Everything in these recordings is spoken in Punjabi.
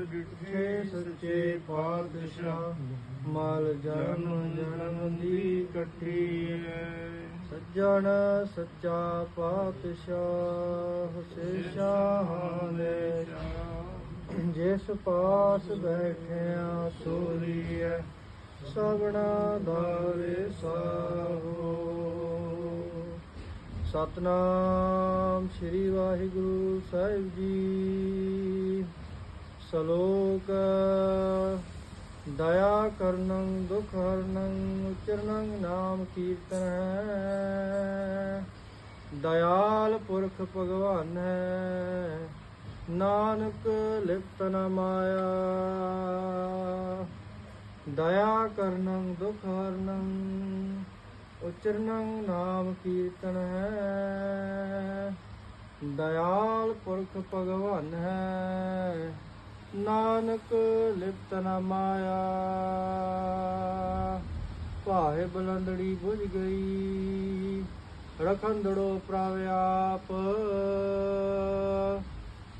ਡਿਠੇ ਸੱਚੇ ਪਾਤਸ਼ਾਹ, ਮਲ ਜਨਮ ਜਨਮ ਦੀ ਇਕੱਠੀ ਹੈ। ਸੱਜਣ ਸੱਚਾ ਪਾਤਸ਼ਾਹ ਸੇਸ਼ਾਹਾਂ ਦੇ ਜਿਸ ਪਾਸ ਬੈਠਿਆ ਸੋਰੀ ਹੈ, ਸਭਨਾ ਦਾਰੇ ਸਾਹੋ। ਸਤਨਾਮ ਸ੍ਰੀ ਵਾਹਿਗੁਰੂ ਸਾਹਿਬ ਜੀ। ਸ਼ਲੋਕ ਦਇਆ ਕਰਨੰ, ਦੁਖ ਹਰਨੰ, ਉਚਰਨੰ, ਨਾਮ ਕੀਰਤਨ ਹੈ। ਦਇਆਲ ਪੁਰਖ ਭਗਵਾਨ ਹੈ, ਨਾਨਕ ਲਿਪਤ ਨ ਮਾਇਆ। ਦਇਆ ਕਰਨੰ, ਦੁਖ ਹਰਨੰ, ਉਚਰਨੰ, ਨਾਮ ਕੀਰਤਨ ਹੈ। ਦਇਆਲ ਪੁਰਖ ਭਗਵਾਨ ਹੈ ਨਾਨਕ ਲਿਪਤ ਨ ਮਾਇਆ। ਭਾਏ ਬਲੰਦੜੀ ਬੁਝ ਗਈ ਰਖੰਦੜੋ ਪ੍ਰਵਿਆਪ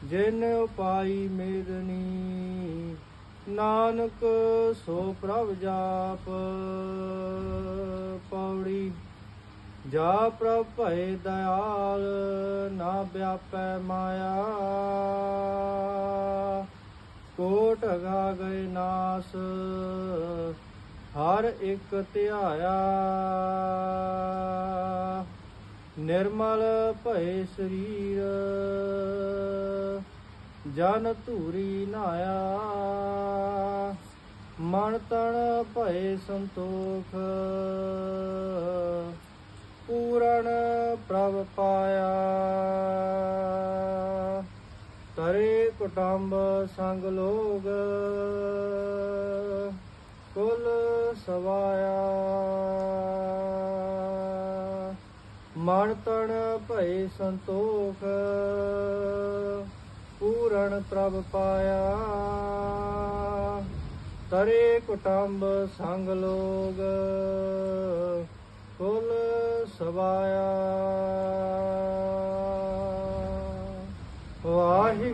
ਜਿਨ ਉਪਾਈ ਮੇਰਨੀ ਨਾਨਕ ਸੋ ਪ੍ਰਭ ਜਾਪ। ਪੌੜੀ, ਜਾ ਪ੍ਰਭ ਭਏ ਦਇਆਲ, ਨਾ ਵਿਆਪੈ ਮਾਇਆ। ਕੋਟ ਗਾ ਗਏ ਨਾਸ, ਹਰ ਇੱਕ ਧਿਆਇਆ। ਨਿਰਮਲ ਭਏ ਸਰੀਰ, ਜਨ ਧੂਰੀ ਨਾਇਆ। ਮਨ ਤਣ ਭਏ ਸੰਤੋਖ, ਪੂਰਨ ਪ੍ਰਭ ਪਾਇਆ। ਕੁਟੰਬ ਸੰਗ ਲੋਗ ਕੁਲ ਸਵਾਇਆ। ਮਨ ਤਣ ਭਏ ਸੰਤੋਖ, ਪੂਰਨ ਪ੍ਰਭ ਪਾਇਆ। ਤਰੇ ਕੁਟੰਬ ਸੰਗ ਲੋਗ ਕੁਲ ਸਵਾਇਆ।